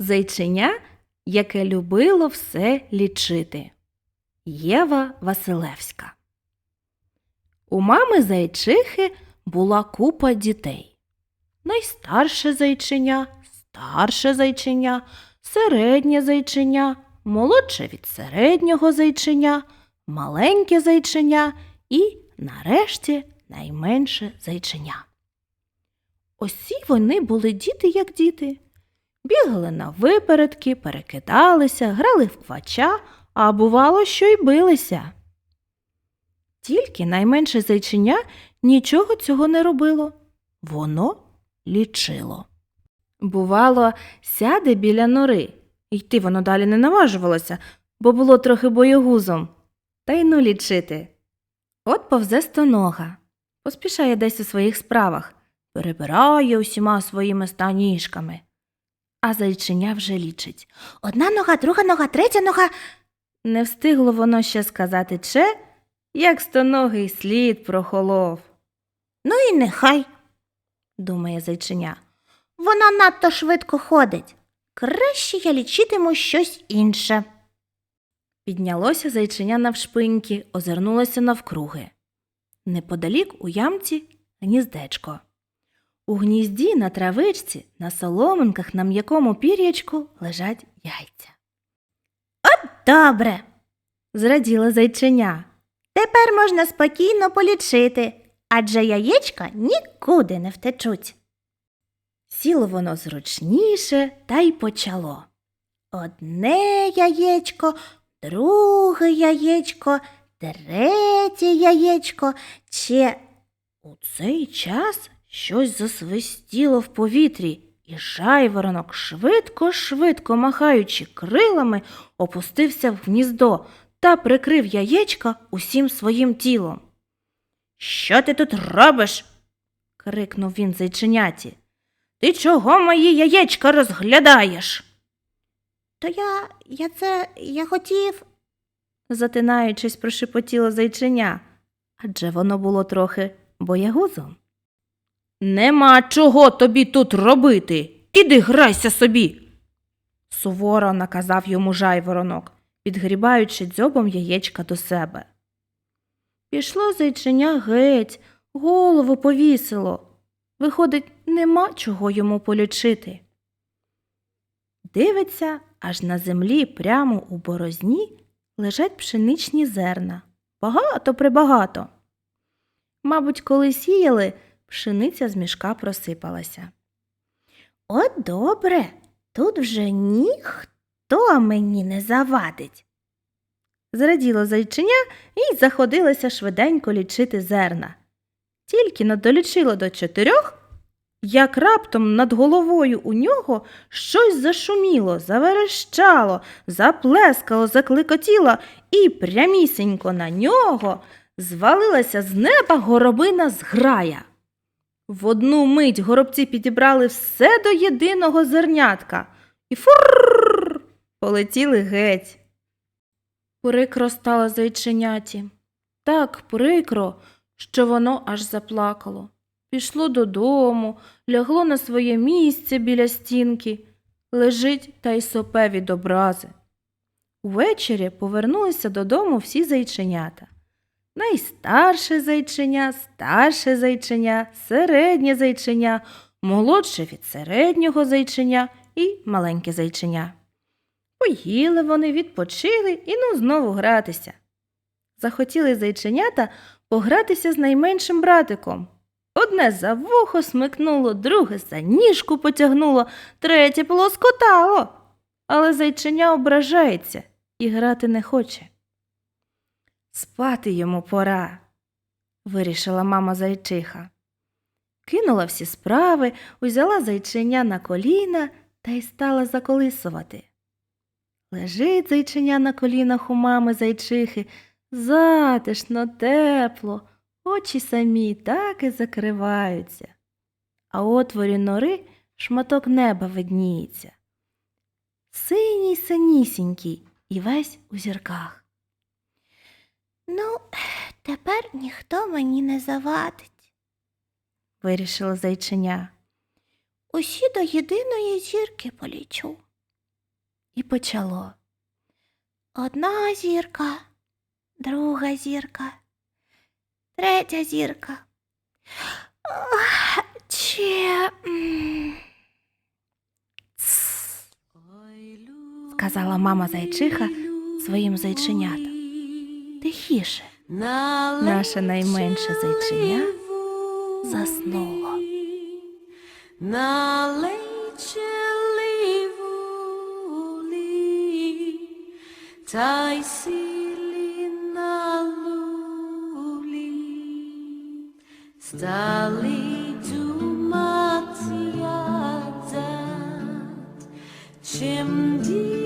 Зайченя, яке любило все лічити. Єва Василевська. У мами зайчихи була купа дітей. Найстарше зайченя, старше зайченя, середнє зайченя, молодше від середнього зайченя, маленьке зайченя і, нарешті, найменше зайченя. Усі вони були діти, як діти. Бігали на випередки, перекидалися, грали в квача, а бувало, що й билися. Тільки найменше зайченя нічого цього не робило. Воно лічило. Бувало, сяде біля нори. Йти воно далі не наважувалося, бо було трохи боєгузом. Та й ну лічити. От повзе стонога, поспішає десь у своїх справах, перебирає усіма своїми станіжками. А зайченя вже лічить. Одна нога, друга нога, третя нога. Не встигло воно ще сказати че, як стоногий слід прохолов. Ну і нехай, думає зайченя. Вона надто швидко ходить. Краще я лічитиму щось інше. Піднялося зайченя навшпиньки, озирнулося навкруги. Неподалік у ямці гніздечко. У гнізді на травичці, на соломинках, на м'якому пір'ячку лежать яйця. От добре, зраділа зайченя. Тепер можна спокійно полічити, адже яєчка нікуди не втечуть. Сіло воно зручніше та й почало. Одне яєчко, друге яєчко, третє яєчко, ще у цей час щось засвистіло в повітрі, і жайворонок, швидко-швидко махаючи крилами, опустився в гніздо та прикрив яєчка усім своїм тілом. Що ти тут робиш? крикнув він зайченяті. Ти чого мої яєчка розглядаєш? То я, я це, я хотів, затинаючись, прошепотіло зайченя, адже воно було трохи боягузом. Нема чого тобі тут робити. Іди грайся собі. Суворо наказав йому жайворонок, підгрібаючи дзьобом яєчка до себе. Пішло зайченя геть, голову повісило. Виходить, нема чого йому полічити. Дивиться, аж на землі прямо у борозні лежать пшеничні зерна. Багато прибагато. Мабуть, коли сіяли, пшениця з мішка просипалася. От добре, тут вже ніхто мені не завадить. Зраділо зайчиня і заходилося швиденько лічити зерна. Тільки но долічило до чотирьох, як раптом над головою у нього щось зашуміло, заверещало, заплескало, закликотіло, і прямісінько на нього звалилася з неба горобина зграя. В одну мить горобці підібрали все до єдиного зернятка і фурр полетіли геть. Прикро стало зайченяті. Так прикро, що воно аж заплакало. Пішло додому, лягло на своє місце біля стінки, лежить та й сопе від образи. Увечері повернулися додому всі зайченята. Найстарше зайченя, старше зайченя, середнє зайченя, молодше від середнього зайченя і маленьке зайченя. Поїли вони, відпочили і ну знову гратися. Захотіли зайченята погратися з найменшим братиком. Одне за вухо смикнуло, друге за ніжку потягнуло, третє полоскотало. Але зайченя ображається і грати не хоче. Спати йому пора, вирішила мама зайчиха. Кинула всі справи, узяла зайченя на коліна та й стала заколисувати. Лежить зайченя на колінах у мами зайчихи, затишно, тепло, очі самі так і закриваються. А отворі нори шматок неба видніється. Синій синісінький і весь у зірках. Ну, тепер ніхто мені не завадить, вирішила зайченя. Усі до єдиної зірки полічу. І почало. Одна зірка, друга зірка, третя зірка. Чи. сказала мама зайчиха своїм зайченятам. Тихіше. Наше найменше зайченя заснуло. Та й сілі на лулі, стали думати чим дитятко